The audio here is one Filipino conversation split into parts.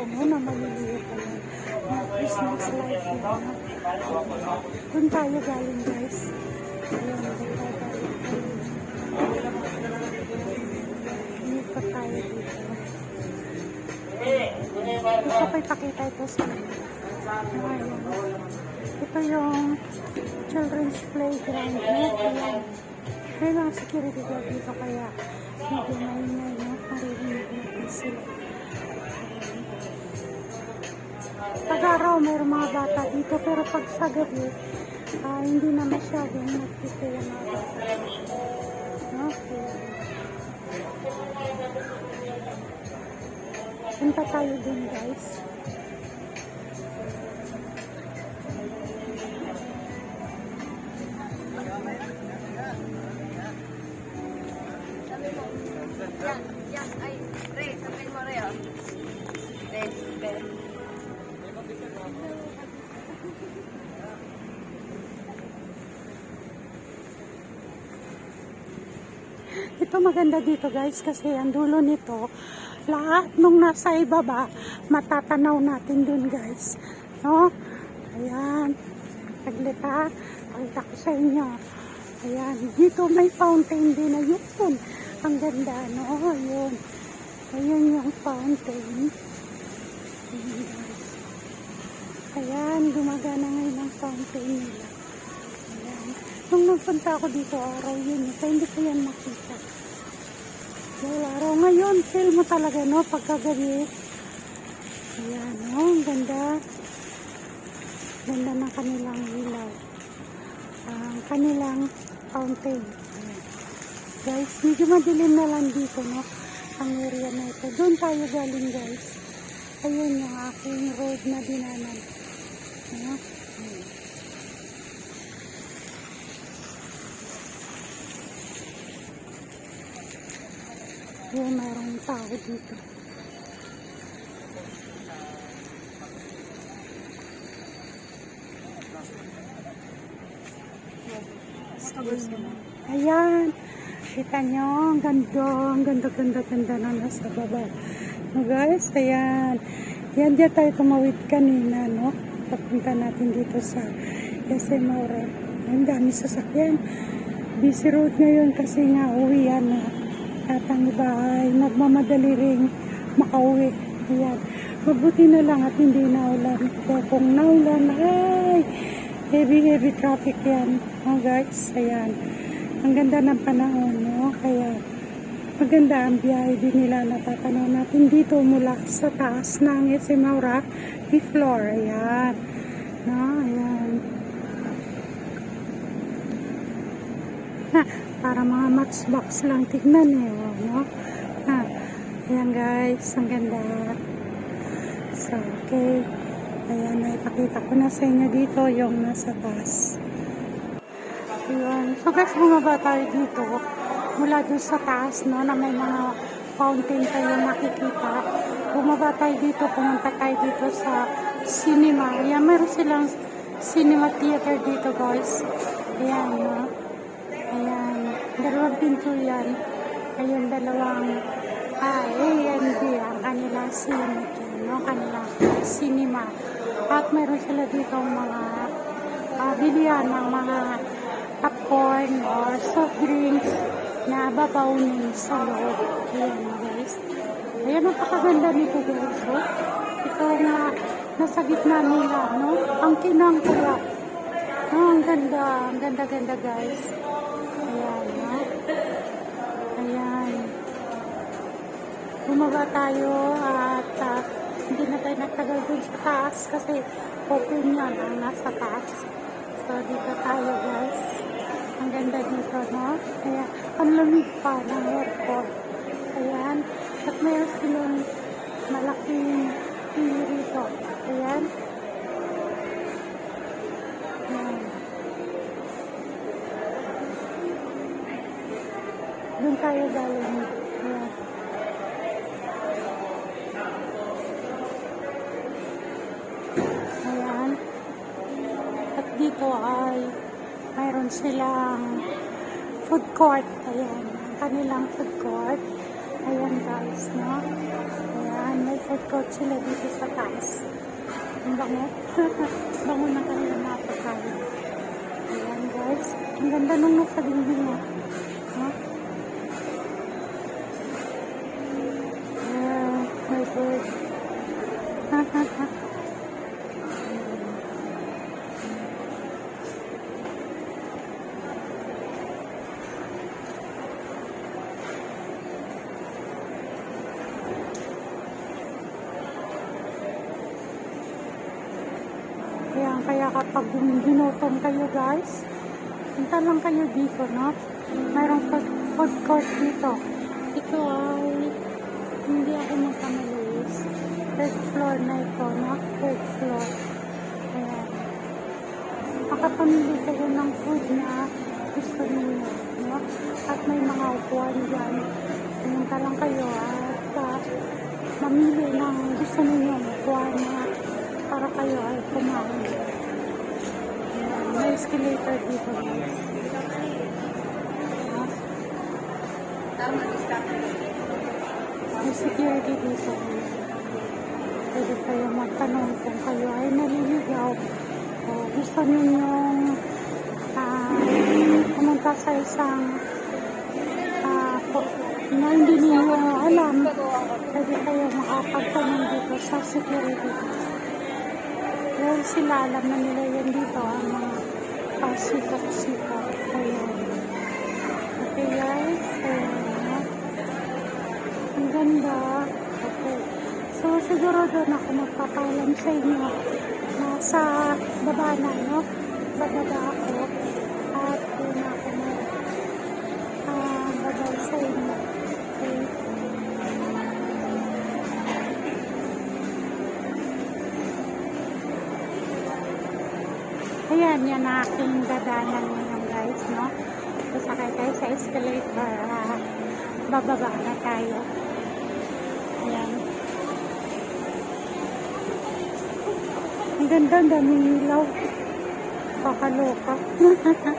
ilaw mo na maliliit yan. Mga Christmas light ha? Doon tayo galing guys. Ayan, doon tayo galing. Ikot tayo dito. Gusto ko ipakita ito sa. Ayan. Ito yung children's playground. Ayan. May mga security guard dito kaya medyo maingay, no? Maririnig natin sila. Pag araw, mayroong mga bata dito, pero pag sa gabi, ah, hindi na masyadong nagtito yung mga bata. Okay. Punta tayo dun, guys. Ito maganda dito guys kasi ang dulo nito lahat nung nasa ibaba matatanaw natin dun guys. No? Ayan. Taglit ha? Pakita ko sa inyo. Ayan. Dito may fountain din. Na yun. Ang ganda no? Ayun. Ayun yung fountain. Ayan gumagana ngayon ang fountain nila. Ayan. Nung nagpunta ako dito araw yun. Hindi ko yan makita dahil araw ngayon, feel mo talaga, no? Pagkagabi. Ayan, no? Ang ganda. Ganda ng kanilang ilaw. Ang kanilang fountain. Guys, medyo madilim na lang dito, no? Ang area na ito. Doon tayo galing, guys. Ayun yung aking road na dinanan. No? Ayan. Ayan, mayroong tao dito. Ayan. Kita nyo, ang ganda, ang ganda, ganda, ganda na nasa baba. No guys, ayan. Yan dyan tayo tumawid kanina, no? Papunta natin dito sa SM Maura. Ang dami sasakyan. Busy road ngayon kasi nga uwian na. At ang iba nagmamadali rin makauwi. Ayan. Mabuti na lang at hindi naulan. Kaya kung naulan, ay heavy heavy traffic yan. Oh guys, ayan. Ang ganda ng panahon, no? Kaya maganda ang biyahe din nila natatanaw natin dito mula sa taas ng SM Aura, floor. Ayan. No, ayan. Ha, para mga matchbox lang tignan eh, oh, no? Ha, ayan guys, ang ganda. So, okay. Ayan, naipakita ko na sa inyo dito yung nasa taas. Ayan. So guys, bumaba tayo dito. Mula doon sa taas, no, na may mga fountain tayo nakikita. Bumaba tayo dito, pumunta tayo dito sa cinema. Ayan, meron silang cinema theater dito, guys. Ayan, no. Dalawang pinto yan. Ayun, dalawang ah, A and B ang kanilang cinema, no, kanilang cinema. At meron sila dito mga ah, bilihan ng mga popcorn or soft drinks na babaunin sa loob. Ayan, guys. Ayan, napakaganda nito, guys. Oh. Ito na nasa gitna nila, no? Ang kinang kaya. Oh, ang ganda. Ang ganda-ganda, guys. Bumaba tayo at ah, hindi na tayo nagtagal dun sa taas kasi open yan ang nasa taas. So, dito tayo, guys. Ang ganda dito, no? Kaya, ang lamig pa ng airport. Ayan. At mayroon silang malaking TV rito. Ayan. Ayan. Doon tayo galing. Ayan. Ayan. At dito ay mayroon silang food court. Ayan. Ang kanilang food court. Ayan guys, no? Ayan, may food court sila dito sa taas. Ang bango. bango na kanila na pagkain. Ayan guys. Ang ganda nung nasa dingding mo. No? Ayan, my God. Ha ha ha. Kaya, kaya kapag ginutom kayo guys, punta lang kayo dito, no? Mayroong food, court dito. Ito ay, hindi ako magkamalis. Third floor na ito, no? Third floor. Ayan. Makapamili kayo ng food na gusto ninyo, no? At may mga upuan dyan. Pumunta lang kayo at ah, mamili ng gusto ninyo upuan escalator dito. Ah. May security dito. Pwede kayo magtanong kung kayo ay naliligaw o gusto ninyong ah, pumunta sa isang ah, po- na hindi ninyo alam. Pwede kayo makapagtanong dito sa security. Dahil sila alam na nila yan dito ang mga pasikat-sikat. Ayan. Okay guys. Ayan. Ang ganda. Okay. So, siguro doon ako magpapalam sa inyo. Nasa baba na, no? Bababa ako. At doon ako mag ah, babay sa inyo. Okay. Ayan, yan ang aking dadanan ngayon guys, no? Sasakay tayo sa escalator. ah, bababa na tayo. Ayan. Ang ganda, ang daming ilaw. Kakaloka.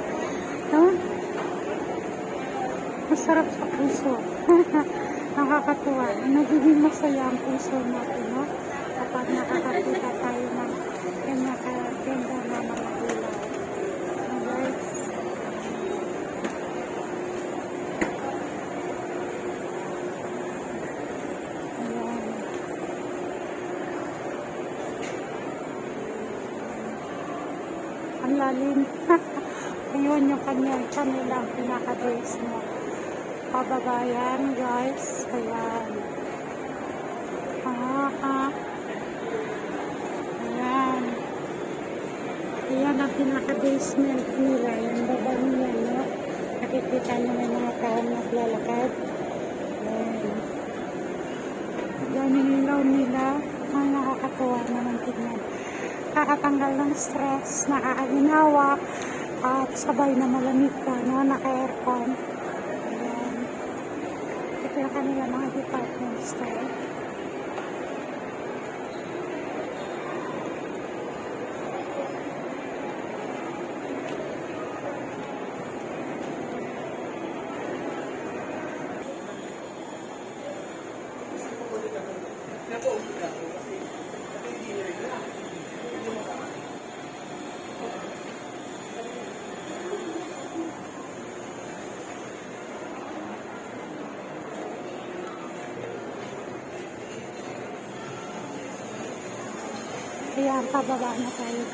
no? Masarap sa puso. Nakakatuwa. Nagiging masaya ang puso natin, no? Kapag nakakakita tayo ng kanya kaganda na mga ilaw. Alright. Ayan. Ang lalim. Ayun yung kanya, kanilang pinaka-base mo. Pababayan, guys. Ayan. Ah, ah. Ayan. Ayan ang pinaka-basement nila. Yung baba nila, no? Nakikita nyo may mga taong naglalakad. Ayan. Daming ilaw nila. Ang nakakatuwa naman tignan. Kakatanggal ng stress, nakakaginawa, at sabay na malamig ka, no? Naka-aircon. Ayan. Ito yung kanila mga department store. Ayan, pababa na tayo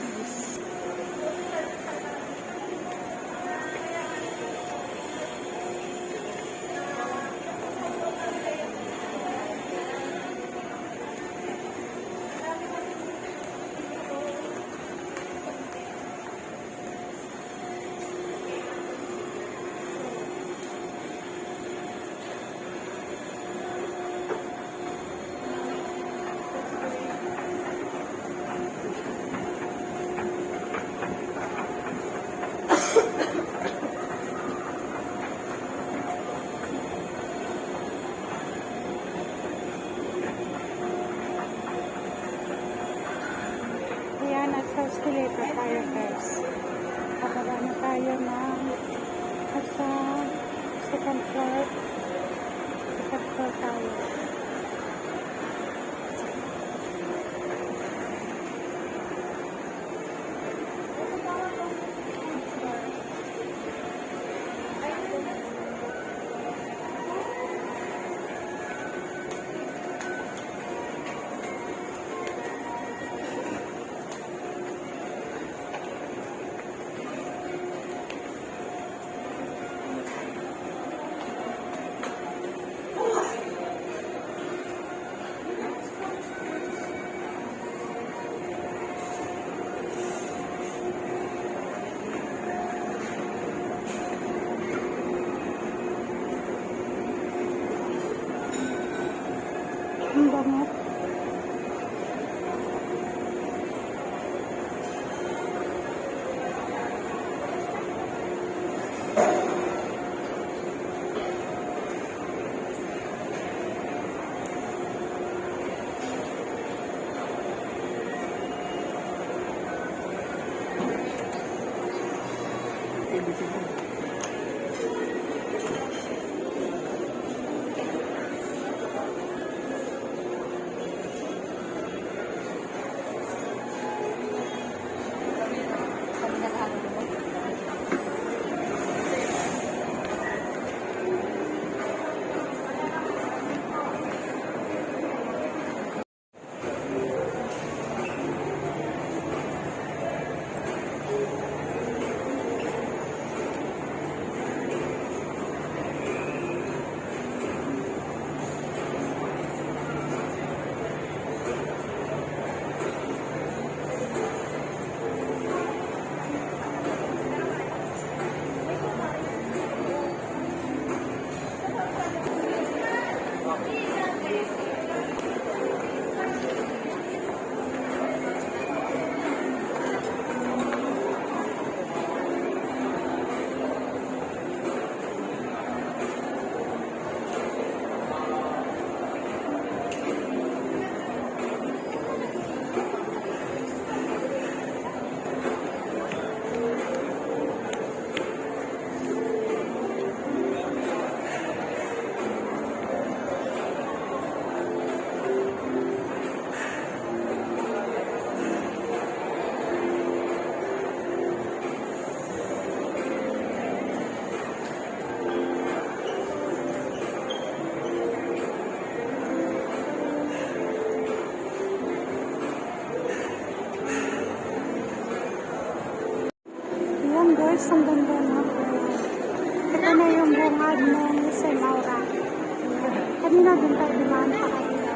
Kanina din tayo dumaan sa kanila.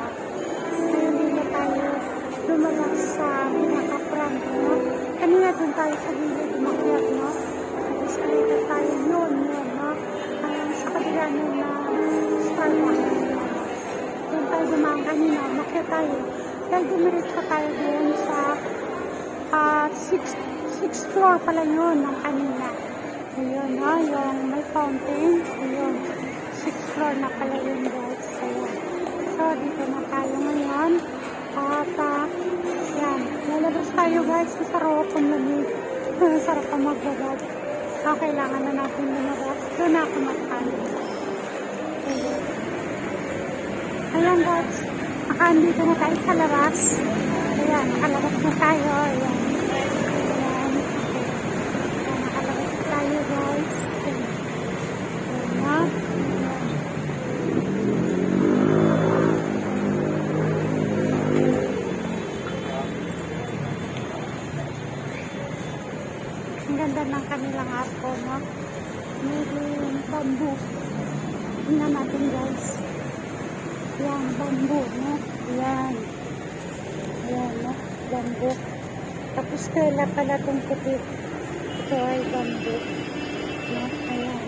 Ngayon dito tayo lumalas sa pinaka-front, no? Kanina dun tayo sa gilid umakyat, no? Escalator tayo yun, yun, no? Hanggang sa kabila nun na Starbucks. Doon tayo dumaan kanina, umakyat tayo. Dahil dumiretso tayo doon sa ah sixth, sixth floor pala yun ng kanina. Ayun, no? Yung may fountain. Ayun. Sixth floor na pala yun, guys. Dito na tayo ngayon. At, ah, yan. Lalabas tayo, guys. Sa sarap ang lamig. Sarap ang magbabad. So, kailangan na natin lumabas. Doon na ako magkano. Ayan, guys. Nakaandito na tayo sa labas. Ayan, nakalabas na tayo. Ayan. Ayan, nakalabas na tayo, guys. Ayan. Ayan na. Ayan. Ang ganda ng kanilang arko, no? May bamboo. Tingnan natin, guys. Yan, bamboo, no? Yan. Yan, no? Bamboo. Tapos tela pala itong puti. Ito ay bamboo. No? Ayan.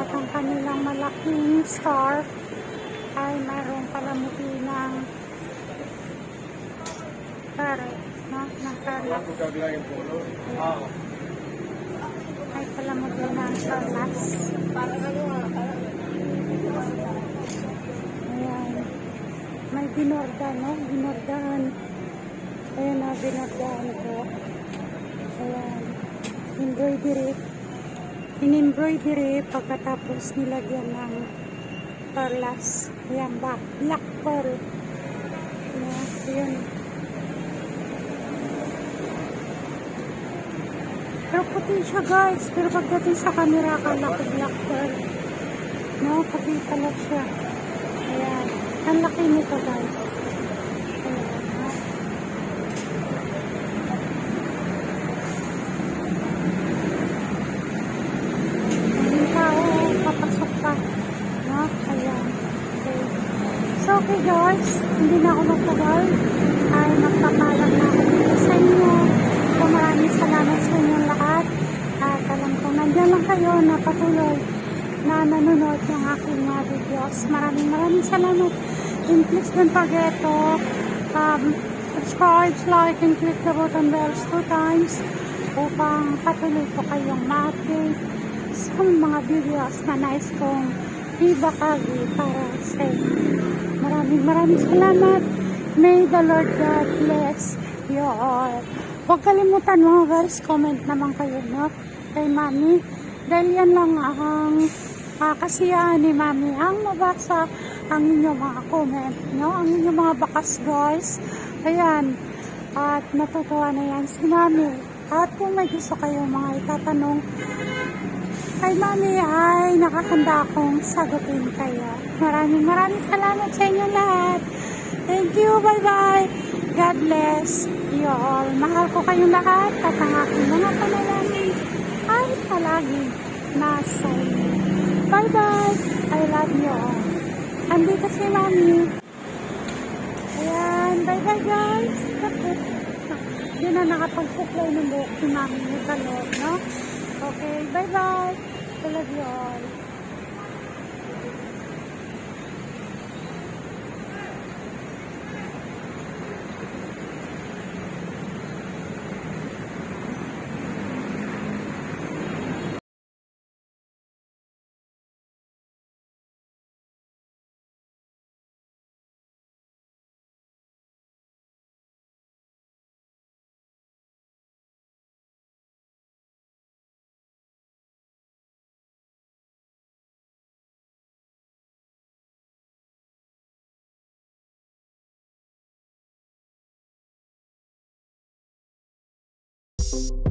At ang kanilang malaking star ay mayroong palamuti ng parrot, no? Ng parrot. Ayan. Ay palamuti ng sarlas. Ayan. May binordan, no? Binordan. Ayan na, binordan ko. Ayan. Embroidery. in-embroidery pagkatapos nilagyan ng perlas. Ayan ba? Black pearl. Ayan, yun. Pero puti siya guys. Pero pagdating sa camera, akala ko black pearl. No, puti pala siya. Ayan. Ang laki nito guys. Ayan. ha. Yung tao, papasok pa. No? Ayan. Okay. So, okay guys. Hindi na ako magtagal. Ay, magpapalang na ako dito sa inyo. So, maraming salamat sa inyong lahat. At alam ko, nandiyan lang kayo na patuloy na nanonood ng aking mga videos. Maraming maraming salamat. And please don't forget to um, subscribe, like, and click the button bells two times upang patuloy po kayong ma-update sa mga videos na nais kong ibakagi para sa inyo. Maraming maraming salamat. May the Lord God bless you all. Huwag kalimutan mga guys, comment naman kayo no, kay Mami. Dahil yan lang ang uh, kasiyahan ni Mami ang mabasa ang inyong mga comment, no? Ang inyong mga bakas guys. Ayan. At natutuwa na yan si Mami. At kung may gusto kayong mga itatanong kay Mami ay nakakanda akong sagutin kayo. Maraming maraming salamat sa inyo lahat. Thank you. Bye-bye. God bless you all. Mahal ko kayong lahat at ang aking mga panalangin ay palaging nasa. Bye-bye. I love you all. Andito si Mami. Ayan. Bye-bye guys. Yun na nakapagsuklay ng buhok si Mami ng balot, no? Okay. Bye-bye. I love you all. Thank